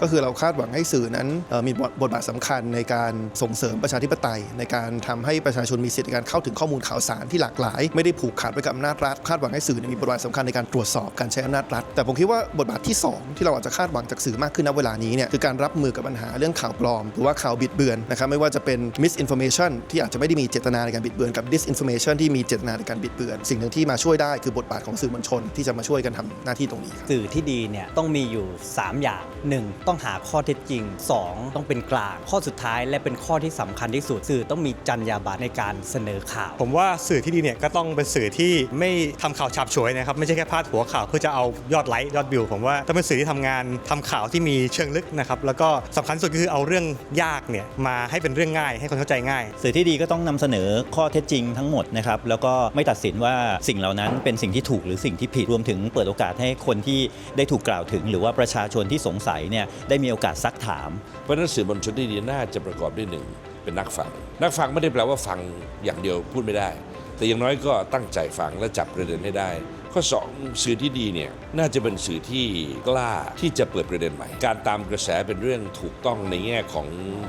ก็คือเราคาดหวังให้สื่อนั้นมีบทบทบาทสำคัญในการส่งเสริมประชาธิปไตย ในการทำให้ประชาชนมีสิทธิในการเข้าถึงข้อมูลข่าวสารที่หลากหลาย ไม่ได้ผูกขาดไปกับอำนาจรัฐคาดหวังให้สื่อมีบทบาทสำคัญในการตรวจสอบการใช้อำนาจรัฐ แต่ผมคิดว่าบทบาทที่สองที่เราอาจจะคาดหวังจากสื่อมากขึ้นณเวลานี้เนี่ยคือการรับมือกับปัญหาเรื่องข่าวปลอม หรือว่าข่าวบิดเบือนนะครับไม่ว่าจะเป็น misinformation ที่อาจจะไม่ได้มีเจตนาในการบิดเบือนกับ disinformation ที่มีเจตนาในการบิดเบือน สิ่งหนึ่งที่มาช่วยได้คือบทบาทของสื่อมวลชนที่จะมาช่วยกันทำหน้าที่ตรงนี้สื่อที่ดีเนี่ยต้องมีอยู่ 3 อย่าง 1. ต้องหาข้อเท็จจริง 2. ต้องเป็นกลาง ข้อสุดท้ายและเป็นข้อที่สำคัญที่สุด สื่อต้องมีจรรยาบรรณในการเสนอข่าว ผมว่าสื่อที่ดีเนี่ยก็ต้องเป็นสื่อที่ไม่ทำข่าวฉับฉวยนะครับไม่ใช่แค่พาดหัวข่าวเพื่อจะเอายอดไลค์ยอดวิวผมว่าต้องเป็นสื่อที่ทำงานทำข่าวที่มีเชิงลึกนะครับแล้วก็สำคัญสุดก็คือเอาเรื่องยากเนี่ยมาให้เป็นเรื่องง่าย ให้คนเข้าใจง่าย สื่อที่ดีก็ต้องนำเสนอข้อเท็จจริงทั้งหมดนะครับแล้วก็ไม่ตัดสินว่าสิ่งเหล่านั้นเป็นสิ่งที่ถูกหรือสิ่งที่ผิดรวมถึงเปิดโอกาสให้คนที่ได้ถูกกล่าวถึง หรือว่าประชาชนที่สงสัยเนี่ยได้มีโอกาสซักถาม เพราะฉะนั้นสื่อมวลชนที่ดีน่าจะประกอบด้วยหนึ่งเป็นนักฟัง นักฟังไม่ได้แปลว่าฟังอย่างเดียวพูดไม่ได้ แต่อย่างน้อยก็ตั้งใจฟังและจับประเด็นให้ได้ ข้อ 2 สื่อที่ดีเนี่ยน่าจะเป็นสื่อที่กล้าที่จะเปิดประเด็นใหม่ การตามกระแสเป็นเรื่องถูกต้องในแง่ของ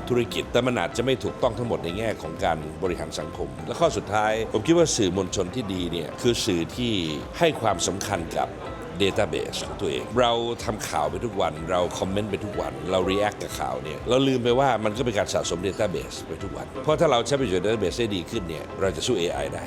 ธุรกิจ แต่มันอาจจะไม่ถูกต้องทั้งหมดในแง่ของการบริหารสังคม และข้อสุดท้าย ผมคิดว่าสื่อมวลชนที่ดีเนี่ยคือสื่อที่ให้ความสำคัญกับ database ของตัวเอง เราทำข่าวไปทุกวัน เราคอมเมนต์ไปทุกวัน เรา react กับข่าวเนี่ย เราลืมไปว่ามันก็เป็นการสะสม database ไปทุกวัน เพราะถ้าเราใช้ประโยชน์ database ได้ดีขึ้นเนี่ย เราจะสู้ AI ได้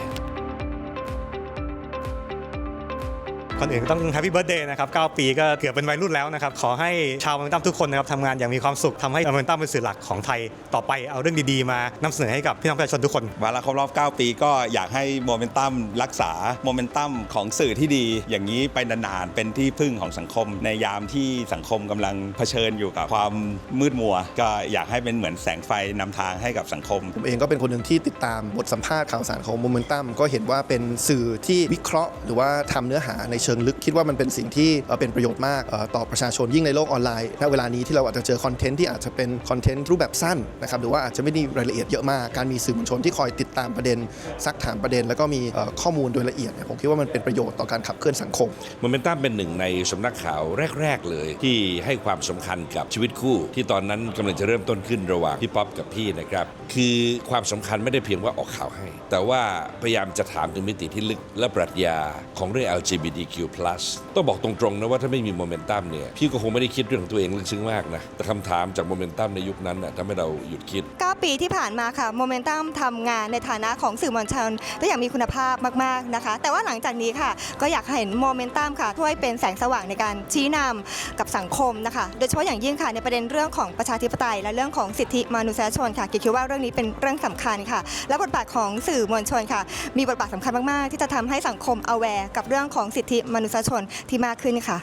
ก่อนอื่นก็ต้อง Happy Birthday นะครับ 9 ปีก็เกือบเป็นวัยรุ่นแล้วนะครับ ขอให้ชาวโมเมนตัมทุกคนนะครับทำงานอย่างมีความสุขทำให้โมเมนตัมเป็นสื่อหลักของไทย ต่อไปเอาเรื่องดีๆ มานำเสนอให้กับพี่น้องประชาชนทุกคน วาระครบรอบ 9 ปีก็อยากให้โมเมนตัมรักษาโมเมนตัมของสื่อที่ดี อย่างนี้ไปนานๆเป็นที่พึ่งของสังคม ในยามที่สังคมกำลังเผชิญอยู่กับความมืดมัว ก็อยากให้เป็นเหมือนแสงไฟนำทางให้กับสังคม ผมเองก็เป็นคนหนึ่งที่ติดตามบทสัมภาษณ์ข่าวสารของโมเมนตัมก็เห็นว่าเป็นสื่อที่วิเคราะห์ หรือว่าทำเนื้อหาในเชิงลึกคิดว่ามันเป็นสิ่งที่เป็นประโยชน์มากต่อประชาชนยิ่งในโลกออนไลน์ณเวลานี้ที่เราอาจจะเจอคอนเทนต์ที่อาจจะเป็นคอนเทนต์รูปแบบสั้นนะครับหรือว่าอาจจะไม่ได้รายละเอียดเยอะมาก การมีสื่อมวลชนที่คอยติดตามประเด็นซักถามประเด็น แล้วก็มีข้อมูลโดยละเอียดเนี่ยผมคิดว่ามันเป็นประโยชน์ต่อการขับเคลื่อนสังคมโมเมนตัมเป็นหนึ่งในสำนักข่าวแรก ๆ เลย ที่ให้ความสำคัญกับชีวิตคู่ ที่ตอนนั้นกำลังจะเริ่มต้นขึ้นระหว่างพี่ป๊อปกับพี่นะครับคือความสำคัญไม่ได้เพียงว่าออกข่าวให้ แต่ว่าพยายามจะถามถึงมิติที่ลึกและปรัชญาของเรื่อง LGBTQ+ ต้องบอกตรงๆนะว่าถ้าไม่มีโมเมนตัมเนี่ยพี่ก็คงไม่ได้คิดเรื่องของตัวเองลึกซึ้งมากนะแต่คำถามจากโมเมนตัมในยุคนั้นน่ะทำให้เราหยุดคิด 9 ปีที่ผ่านมาค่ะโมเมนตัมทำงานในฐานะของสื่อมวลชนได้อย่างมีคุณภาพมากๆนะคะ แต่ว่าหลังจากนี้ค่ะ ก็อยากเห็นโมเมนตัมค่ะช่วยเป็นแสงสว่างในการชี้นำกับสังคมนะคะ โดยเฉพาะอย่างยิ่งค่ะในประเด็นเรื่องของประชาธิปไตย และเรื่องของสิทธิมนุษยชนค่ะเกคิดว่าเรื่องนี้เป็นเรื่องสำคัญค่ะ และบทบาทของสื่อมวลชนค่ะ มีบทบาทสำคัญมากๆ ที่จะทำให้สังคม aware กับเรื่องของสิทธิมนุษยชนที่มากขึ้นค่ะ